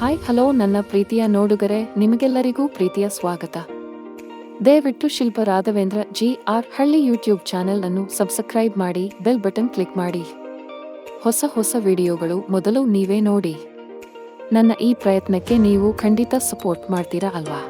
Hi hello ನನ್ನ ಪ್ರೀತಿಯ ನೋಡುಗರೆ, ನಿಮಗೆಲ್ಲರಿಗೂ ಪ್ರೀತಿಯ ಸ್ವಾಗತ. ದಯವಿಟ್ಟು Shilpa Raghavendra G R Halli YouTube channel ಅನ್ನು ಸಬ್ಸ್ಕ್ರೈಬ್ ಮಾಡಿ ಬೆಲ್ ಬಟನ್ ಕ್ಲಿಕ್ ಮಾಡಿ. ಹೊಸ ಹೊಸ ವಿಡಿಯೋಗಳು ಮೊದಲು ನೀವೇ ನೋಡಿ. ನನ್ನ ಈ ಪ್ರಯತ್ನಕ್ಕೆ ನೀವು ಖಂಡಿತ ಸಪೋರ್ಟ್ ಮಾಡ್ತೀರಾ ಅಲ್ವಾ?